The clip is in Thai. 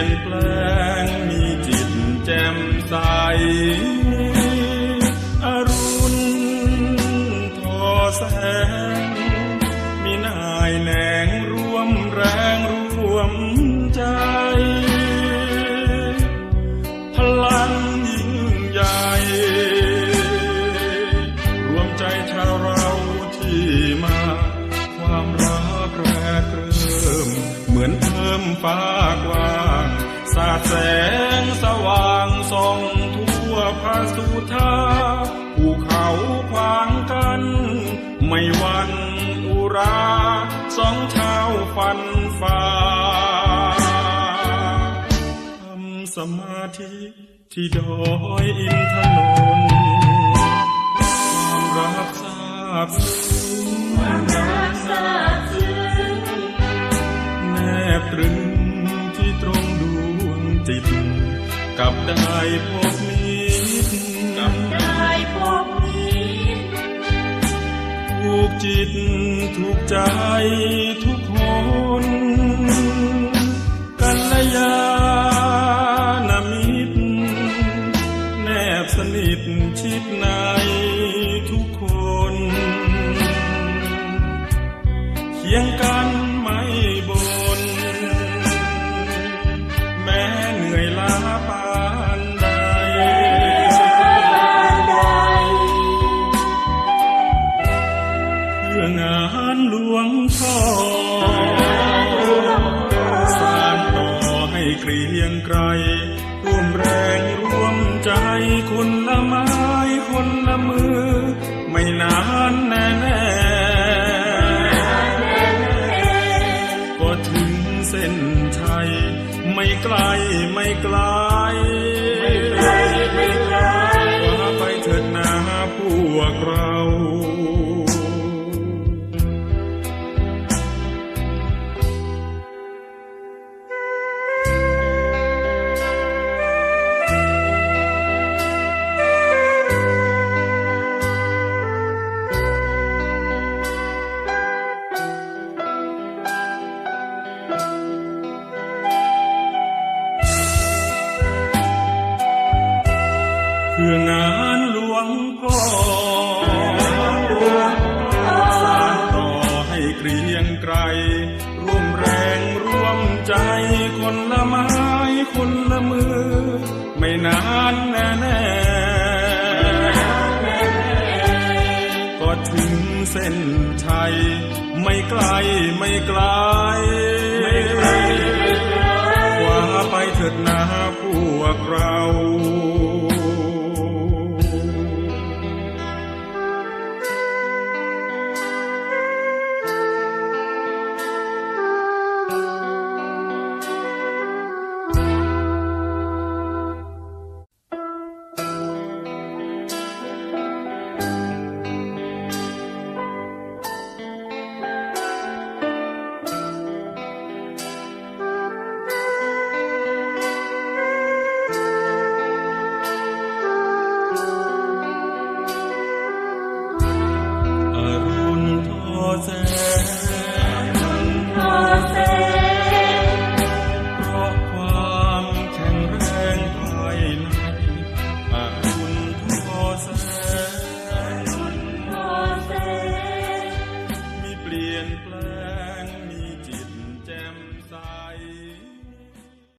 ยนแปลงมีจิตแจ่มใสอรุณทอแสง มีนายแหนงร่วมแรงร่วมใจ พลังยิ่งใหญ่ รวมใจชาวเราที่มา ความรักแรกเริ่ม เหมือนเพิ่มฟ้า แสงสว่างส่องทั่วภาสุธาภูเขาขวางกัน ไม่วันอุราสองเท้าฟันฝ่าทำสมาธิที่ดอยอินทนนท์ความรักทราบซึ้งแนบตรึง กับได้พบมิตรกับได้พบมิตรถูกจิตถูกใจทุกคนกัลยาณมิตรแนบสนิทชิดในทุกคนเคียงกันานหลวงพ่อสานต่อให้เกรียงไกรร่วมแรงร่วมใจคนละไม้คนละมือ ไม่นานแน่แน่ก็ถึงเส้นชัย ไม่ไกลไม่ไกลว่าไปเถิดนาพวกเรา เพื่องานหลวงพ่อสานต่อให้เกรียงไกรร่วมแรงร่วมใจคนละไม้คนละมือ ไม่นานแน่แน่ก็ถึงเส้นชัย ไม่ไกลไม่ไกลกว่าไปเถิดนาพวกเรา